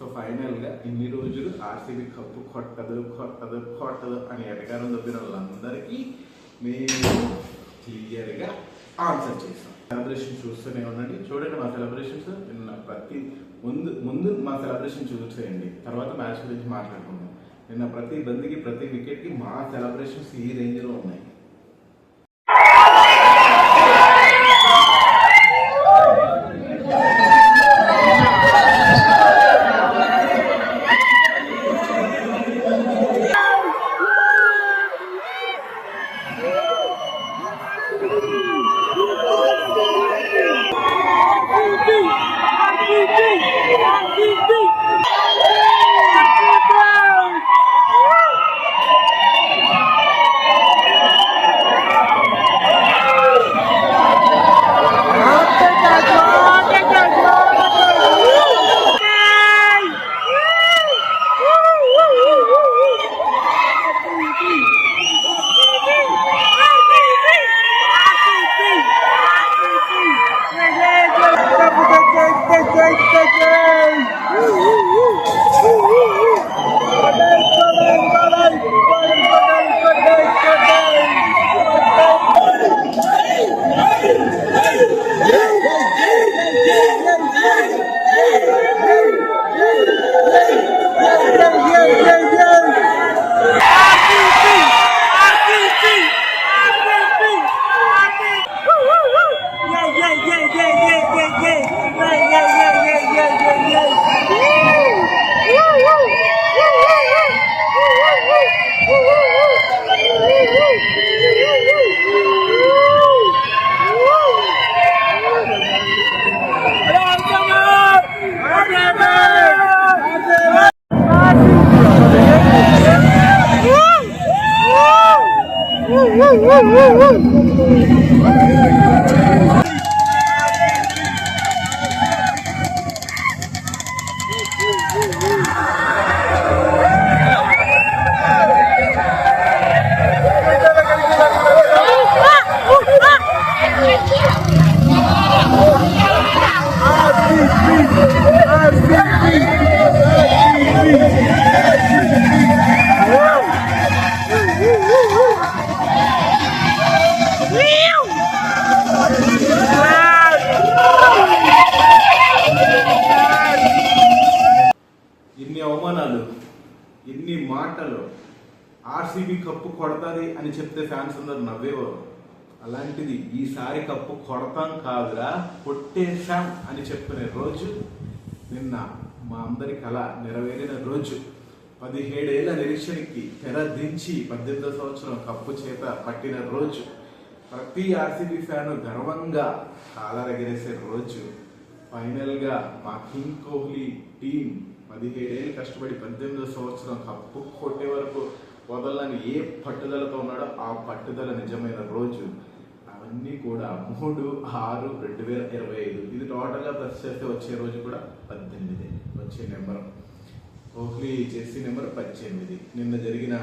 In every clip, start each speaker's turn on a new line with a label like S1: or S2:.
S1: So ఫైనల్గా ఇన్ని రోజులు ఆర్సీబీ కప్పు కొట్టదు కొట్టదు కొట్టదు అని ఎటకారం దొబ్బిన వాళ్ళందరికీ మేము క్లియర్గా ఆన్సర్ చేసాం సెలబ్రేషన్ చూస్తూనే ఉండండి. చూడండి మా సెలబ్రేషన్స్ నిన్న ప్రతి ముందు ముందు మా సెలబ్రేషన్ చూసేయండి. తర్వాత మ్యాచ్ గురించి మాట్లాడుకుందాం. నిన్న ప్రతి బందికి ప్రతి వికెట్కి మా సెలబ్రేషన్స్ ఈ రేంజ్లో ఉన్నాయి. ఇన్ని Woo, woo, woo, woo! ఎన్ని మాటలు ఆర్సీబీ కప్పు కొడతాది అని చెప్తే ఫ్యాన్స్ అందరు నవ్వేవారు. అలాంటిది ఈసారి కప్పు కొడతాం కాదురా కొట్టేశాం అని చెప్పుకునే రోజు నిన్న మా అందరి కళ నెరవేరిన రోజు పదిహేడేళ్ళ నిరీక్షణకి తెర దించి పద్దెనిమిదో సంవత్సరం కప్పు చేత పట్టిన రోజు ప్రతి ఆర్సీబీ ఫ్యాన్ గర్వంగా కాలరెగరేసే రోజు ఫైనల్గా మా కింగ్ కోహ్లీ టీం పదిహేడేళ్ళు కష్టపడి పద్దెనిమిదో సంవత్సరం కప్పు కొట్టే వరకు వదలని ఏ పట్టుదలతో ఉన్నాడో ఆ పట్టుదల నిజమైన రోజు. అవన్నీ కూడా మూడు ఆరు రెండు వేల ఇరవై ఐదు. ఇది టోటల్గా ప్లస్ చేస్తే వచ్చే రోజు కూడా పద్దెనిమిది వచ్చే నెంబర్. కోహ్లీ చేసి నెంబర్ పద్దెనిమిది. నిన్న జరిగిన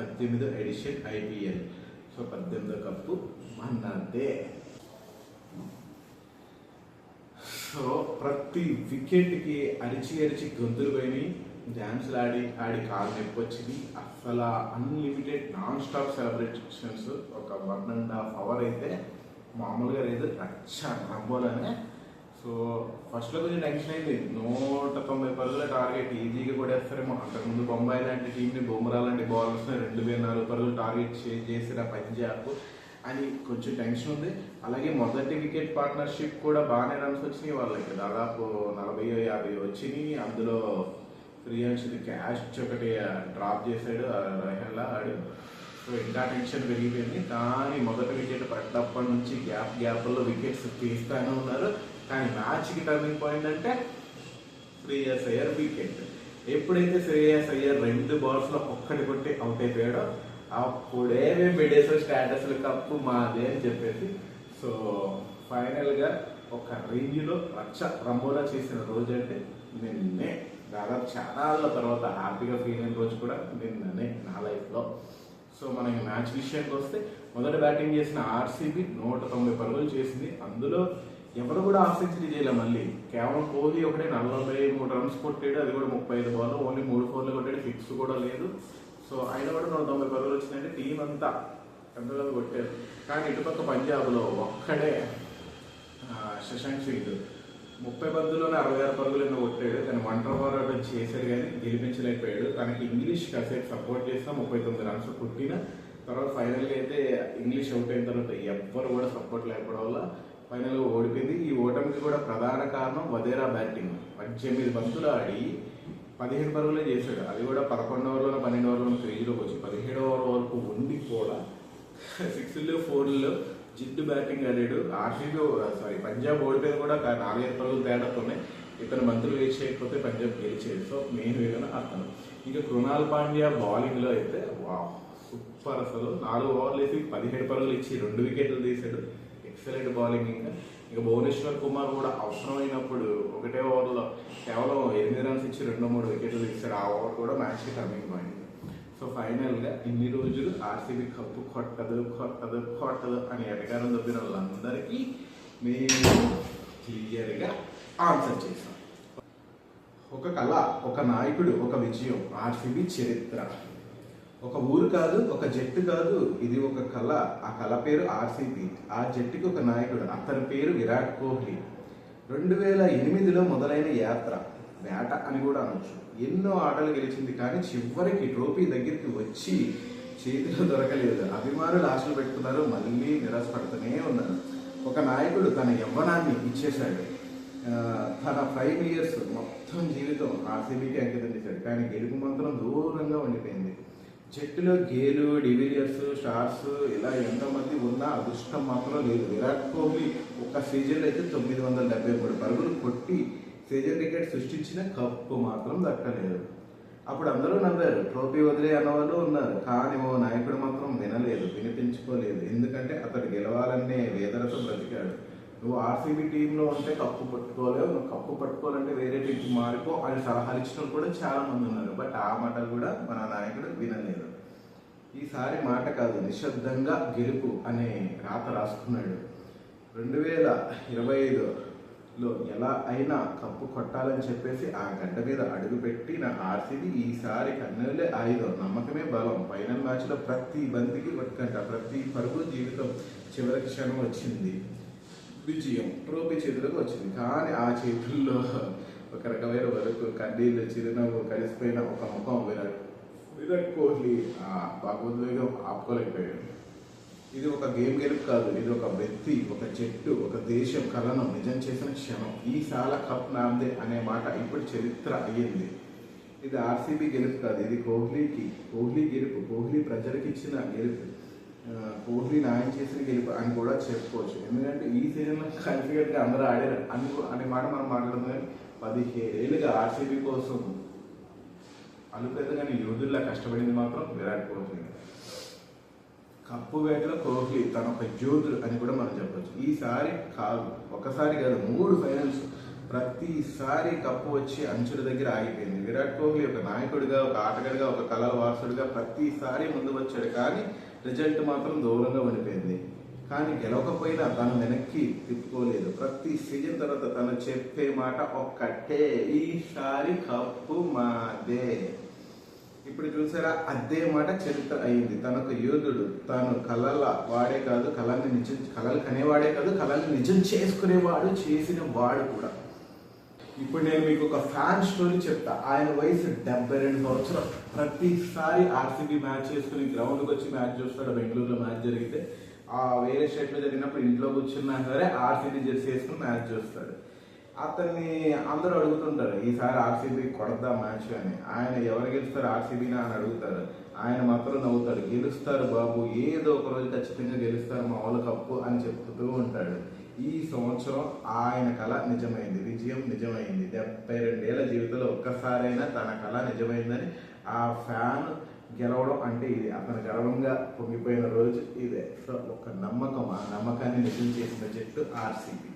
S1: పద్దెనిమిదో ఎడిషన్ ఐపీఎల్ సో పద్దెనిమిదో కప్పు మన్నదే సో ప్రతి వికెట్కి అరిచి అరిచి గొంతులు పోయినాయి. డ్యాన్స్లు ఆడి ఆడి కాలు నొప్పి వచ్చింది. అసలు అన్లిమిటెడ్ నాన్ స్టాప్ సెలబ్రేషన్స్ ఒక వన్ అండ్ హాఫ్ అవర్ అయితే మామూలుగా లేదు. రచ్చ రంబోలనే సో ఫస్ట్లో కొంచెం టెన్షన్ అయింది. నూట తొంభై పరుగుల టార్గెట్ ఈజీగా కొడేస్తారేమో అంతకుముందు బొంబాయి లాంటి టీంని బొమ్మరా లాంటి బౌలర్స్ని రెండు వేల నాలుగు పరుగులు టార్గెట్ చేసిన పంజాబ్. అని కొంచెం టెన్షన్ ఉంది. అలాగే మొదటి వికెట్ పార్ట్నర్షిప్ కూడా బాగానే రన్స్ వచ్చినాయి వాళ్ళకి దాదాపు నలభై యాభై వచ్చినాయి. అందులో శ్రీయాంశుది క్యాష్ ఒకటి డ్రాప్ చేశాడు రహల్లా ఆడు. సో ఇంకా టెన్షన్ పెరిగిపోయింది. కానీ మొదటి వికెట్ పడ్డప్పటి నుంచి గ్యాప్ గ్యాప్లో వికెట్స్ తీస్తానే ఉన్నారు. కానీ మ్యాచ్కి టర్నింగ్ పాయింట్ అంటే శ్రేయస్ అయ్యర్ వికెట్. ఎప్పుడైతే శ్రేయస్ అయ్యర్ రెండు బాల్స్లో ఒక్కటి కొట్టి అవుట్ అయిపోయాడో అప్పుడే మేము పెట్టేసాం స్టేటస్లు కప్పు మాదే అని చెప్పేసి సో ఫైనల్గా ఒక రేంజ్లో రచ్చ రంబోలా చేసిన రోజు అంటే నిన్నే. దాదాపు చాలా తర్వాత హ్యాపీగా ఫీల్ అయిన రోజు కూడా నిన్ననే నా లైఫ్లో. సో మనకి మ్యాచ్ విషయానికి వస్తే మొదట బ్యాటింగ్ చేసిన ఆర్సీబీ నూట తొంభై పరుగులు చేసింది. అందులో ఎవరు కూడా హాఫ్ సెంచరీ మళ్ళీ. కేవలం కోహ్లీ ఒకటే నలభై మూడు రన్స్ కొట్టాడు అది కూడా ముప్పై ఐదు బాల్ ఓన్లీ మూడు ఫోర్లు కొట్టాడు ఫిక్స్ కూడా లేదు. సో అయినా కూడా నూట తొంభై పరుగులు వచ్చినాయంటే టీం అంతా ఎంతగా కొట్టారు. కానీ ఇటుపక్క పంజాబ్లో ఒక్కడే శశాంక్ సింగ్. ముప్పై బంతుల్లోనే అరవై ఆరు పరుగులు ఎన్నో కొట్టాడు. తను ఒంటరి ఓవర్ చేశాడు కానీ గెలిపించలేకపోయాడు. తనకి ఇంగ్లీష్ కాసేపు సపోర్ట్ చేస్తా ముప్పై తొమ్మిది రన్స్ కొట్టిన తర్వాత ఫైనల్గా అయితే ఇంగ్లీష్ అవుట్ అయిన తర్వాత ఎవ్వరు కూడా సపోర్ట్ లేకపోవడం వల్ల ఫైనల్గా ఓడిపోయింది. ఈ ఓటమికి కూడా ప్రధాన కారణం వదేరా బ్యాటింగ్. పద్దెనిమిది బంతులు ఆడి పదిహేడు పరుగులే చేశాడు. అది కూడా పదకొండు ఓవర్లోనో పన్నెండు ఓవర్లోనో క్రేజ్లోకి వచ్చి పదిహేడు ఓవర్ వరకు ఉండి కూడా సిక్స్లో ఫోర్లో జిడ్డు బ్యాటింగ్ ఆడాడు. ఆర్సీబీ సారీ పంజాబ్ ఓడిపోయిన కూడా నాలుగైదు పరుగులు తేడాతోనే ఇతను మంత్రులు వేస్ట్ చేయకపోతే పంజాబ్ గెలిచేది. సో మెయిన్ వేగన అతను ఇక కృణాల్ పాండ్యా బౌలింగ్లో అయితే వా సూపర్ అసలు. నాలుగు ఓవర్లు వేసి పదిహేడు పరుగులు ఇచ్చి రెండు వికెట్లు తీసాడు ఎక్సలెంట్ బౌలింగ్. ఇంకా ఇక భువనేశ్వర్ కుమార్ కూడా అవసరమైనప్పుడు ఒకటే ఓవర్లో కేవలం ఎనిమిది రన్స్ ఇచ్చి రెండు మూడు వికెట్లు తీసాడు ఆ ఓవర్ కూడా మ్యాచ్కి టర్నింగ్ పాయింట్. సో ఫైనల్గా ఇన్ని రోజులు ఆర్సీబీ కప్పు కొట్టదు కొట్టదు కొట్టదు అని ఎటకారం దొబ్బిన వాళ్ళందరికీ మేము క్లియర్గా ఆన్సర్ చేసాం ఒక కళ ఒక నాయకుడు ఒక విజయం ఆర్సీబీ చరిత్ర. ఒక ఊరు కాదు ఒక జట్టు కాదు ఇది ఒక కళ. ఆ కళ పేరు ఆర్సీబీ ఆ జట్టుకి ఒక నాయకుడు. అతని పేరు విరాట్ కోహ్లీ. రెండు వేల ఎనిమిదిలో మొదలైన యాత్ర. వేట అని కూడా అనొచ్చు. ఎన్నో ఆటలు గెలిచింది కానీ చివరికి ట్రోఫీ దగ్గరికి వచ్చి చేతిలో దొరకలేదు. అభిమానులు ఆశలు పెట్టుకున్నారు. మళ్ళీ నిరాశపడుతూనే ఉన్నారు. ఒక నాయకుడు తన యవ్వనాన్ని ఇచ్చేశాడు. తన ఫైవ్ ఇయర్స్ మొత్తం జీవితం ఆర్సీబీకి అంకితం చేశాడు. కానీ గెలుపు మాత్రం దూరంగా ఉండిపోయింది. జట్టులో గేలు డివిలియర్స్ స్టార్స్ ఇలా ఎంతమంది ఉన్నా అదృష్టం మాత్రం లేదు. విరాట్ కోహ్లీ ఒక సీజన్లో అయితే తొమ్మిది వందల డెబ్బై మూడు పరుగులు కొట్టి సీజన్ రికార్డ్ సృష్టించిన కప్పు మాత్రం దక్కలేదు. అప్పుడు అందరూ నవ్వారు ట్రోఫీ వదిలే అన్నవాళ్ళు ఉన్నారు కానీ ఓ నాయకుడు మాత్రం వినలేదు వినిపించుకోలేదు. ఎందుకంటే అతడు గెలవాలనే వేదనతో బ్రతికాడు. నువ్వు ఆర్సీబీ టీంలో ఉంటే కప్పు పట్టుకోలేవు నువ్వు కప్పు పట్టుకోవాలంటే వేరే టీంకి మారిపో అని సలహాలు ఇచ్చిన వాళ్ళు కూడా చాలా మంది ఉన్నారు. బట్ ఆ మాట కూడా మన నాయకుడు వినలేదు. ఈసారి మాట కాదు నిశ్శబ్దంగా గెలుపు అనే రాత రాసుకున్నాడు రెండు వేల ఇరవై ఐదులో ఎలా అయినా కప్పు కొట్టాలని చెప్పేసి ఆ గడ్డ మీద అడుగుపెట్టి నా ఆర్సీబీ ఈసారి కన్నులే ఆయుధం నమ్మకమే బలం. ఫైనల్ మ్యాచ్లో ప్రతి బంతికి ఒక్కట ప్రతి పరుగు జీవితం చివరి క్షణం వచ్చింది. విజయం ట్రోఫీ చేతులకు వచ్చింది. కానీ ఆ చేతుల్లో ఒక రకమైన వరకు కన్నీళ్ళు చిరునవ్వు కలిసిపోయిన ఒక ముఖం విరాట్ విరాట్ కోహ్లీ భగవద్వేగం ఆపుకోలేకపోయాడు. ఇది ఒక గేమ్ గెలుపు కాదు. ఇది ఒక వ్యక్తి ఒక చెట్టు ఒక దేశం కళను నిజం చేసిన క్షణం. ఈ సాల కప్ నాందే అనే మాట ఇప్పుడు చరిత్ర అయ్యింది. ఇది ఆర్సీబీ గెలుపు కాదు. ఇది కోహ్లీకి కోహ్లీ గెలుపు కోహ్లీ ప్రజలకు ఇచ్చిన గెలుపు. కోహ్లీ న్యాయం చేసిన గెలుపు అని కూడా చెప్పుకోవచ్చు. ఎందుకంటే ఈ సీజన్లో కన్ఫిగర్గా అందరూ ఆడారు. అని అనే మాట మనం మాట్లాడుతున్నాం. కానీ పదిహేడేళ్ళుగా ఆర్సీబీ కోసం అలుపెద్దగానే యోధుల్లా కష్టపడింది మాత్రం విరాట్ కోహ్లీ. కప్పు వేటలో కోహ్లీ తన ఒక యోధుడు అని కూడా మనం చెప్పవచ్చు ఈసారి కాదు ఒకసారి కాదు మూడు ఫైనల్స్ ప్రతిసారి కప్పు వచ్చి అంచుల దగ్గర ఆగిపోయింది. విరాట్ కోహ్లీ ఒక నాయకుడిగా ఒక ఆటగాడిగా ఒక కళల వారసుడిగా ప్రతిసారి ముందు వచ్చాడు. కానీ రిజల్ట్ మాత్రం దూరంగా ఉండిపోయింది. కానీ గెలవకపోయినా తను వెనక్కి తిప్పుకోలేదు. ప్రతి సీజన్ తర్వాత తను చెప్పే మాట ఒక్కటే ఈసారి కప్పు మాదే. ఇప్పుడు చూసారా? అదే మాట చరిత్ర అయింది. తనకు యోధుడు తాను కళల వాడే కాదు కళల్ని నిజం కళలు కనేవాడే కాదు కళల్ని నిజం చేసుకునేవాడు చేసిన వాడు కూడా. ఇప్పుడు నేను మీకు ఒక ఫ్యాన్ స్టోరీ చెప్తా. ఆయన వయసు డెబ్బై రెండు సంవత్సరాలు ప్రతిసారి ఆర్సీబీ మ్యాచ్ చేసుకుని గ్రౌండ్కి వచ్చి మ్యాచ్ చూస్తాడు. బెంగళూరులో మ్యాచ్ జరిగితే ఆ వేరే స్టేట్లో జరిగినప్పుడు ఇంట్లో కూర్చున్నా సరే ఆర్సీబీ జెర్సీ వేసుకుని మ్యాచ్ చూస్తాడు. అతన్ని అందరూ అడుగుతుంటారు ఈసారి ఆర్సీబీ కొడద్దా మ్యాచ్ అని. ఆయన ఎవరు గెలుస్తారు? ఆర్సీబీనా అని అడుగుతారు. ఆయన మాత్రం నవ్వుతాడు గెలుస్తారు బాబు ఏదో ఒక రోజు ఖచ్చితంగా గెలుస్తారు మా వాళ్ళ కప్పు అని చెప్తూ ఉంటాడు. ఈ సంవత్సరం ఆయన కళ నిజమైంది విజయం నిజమైంది. డెబ్బై రెండేళ్ళ జీవితంలో ఒక్కసారైనా తన కళ నిజమైందని ఆ ఫ్యాన్ గెలవడం అంటే ఇది. అతను గర్వంగా పొంగిపోయిన రోజు ఇదే. సో ఒక నమ్మకం ఆ నమ్మకాన్ని నిజం చేసిన జట్టు ఆర్సీబీ.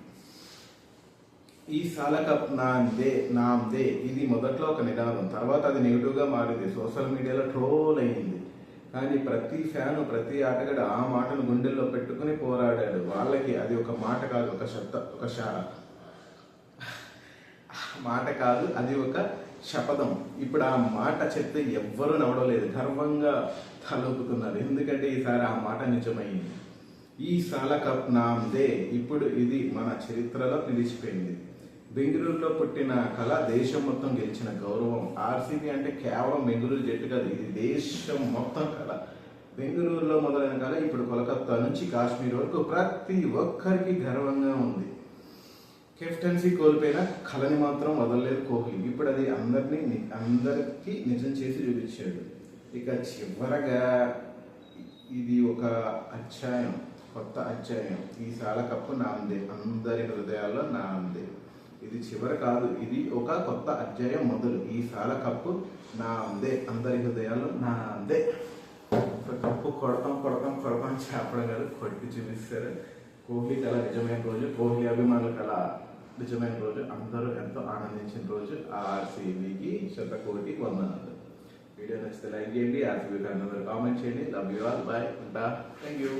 S1: ఈ సాలక నాందే నాందే ఇది మొదట్లో ఒక నినాదం తర్వాత అది నెగిటివ్గా మారింది. సోషల్ మీడియాలో ట్రోల్ అయింది కానీ ప్రతి ఫ్యాను ప్రతి ఆటగాడు ఆ మాటను గుండెల్లో పెట్టుకుని పోరాడాడు. వాళ్ళకి అది ఒక మాట కాదు ఒక శబ్ద ఒక మాట కాదు అది ఒక శపథం. ఇప్పుడు ఆ మాట చెప్తే ఎవ్వరూ నవ్వడలేదు గర్వంగా తలూపుతున్నారు. ఎందుకంటే ఈసారి ఆ మాట నిజమైంది. ఈ సాల కప్ నాందే ఇప్పుడు ఇది మన చరిత్రలో నిలిచిపోయింది. బెంగళూరులో పుట్టిన కళ దేశం మొత్తం గెలిచిన గౌరవం. ఆర్సీబీ అంటే కేవలం బెంగళూరు జట్టు కాదు ఇది దేశం మొత్తం కళ. బెంగళూరులో మొదలైన కళ ఇప్పుడు కోలకత్తా నుంచి కాశ్మీర్ వరకు ప్రతి ఒక్కరికి గర్వంగా ఉంది. కెప్టెన్సీ కోల్పోయిన కళని మాత్రం వదలలేదు కోహ్లీ. ఇప్పుడు అది అందరినీ అందరికీ నిజం చేసి చూపించాడు. ఇక చివరగా ఇది ఒక అధ్యాయం కొత్త అధ్యాయం. ఈ సాల కప్పు నాందే అందరి హృదయాల్లో నాందే. ఇది చివరి కాదు ఇది ఒక కొత్త అధ్యాయం మొదలు. ఈ సాల కప్పు నా అందే అందరి హృదయాల్లో నాందే ఒక కప్పు కొడతాం కొడతాం కొడతాం చెప్పడం కాదు కొట్టి చూపిస్తారు. కోహ్లీ కళ నిజమైన రోజు కోహ్లీ అభిమానుల కళ నిజమైన రోజు. అందరూ ఎంతో ఆనందించిన రోజు. ఆ ఆర్సీబీకి శతకోటి వందనాలు. వీడియో నచ్చితే లైక్ చేయండి ఆర్సీబీ అందరూ కామెంట్ చేయండి. లవ్ యూ ఆల్ బాయ్ ఉంటా థ్యాంక్ యూ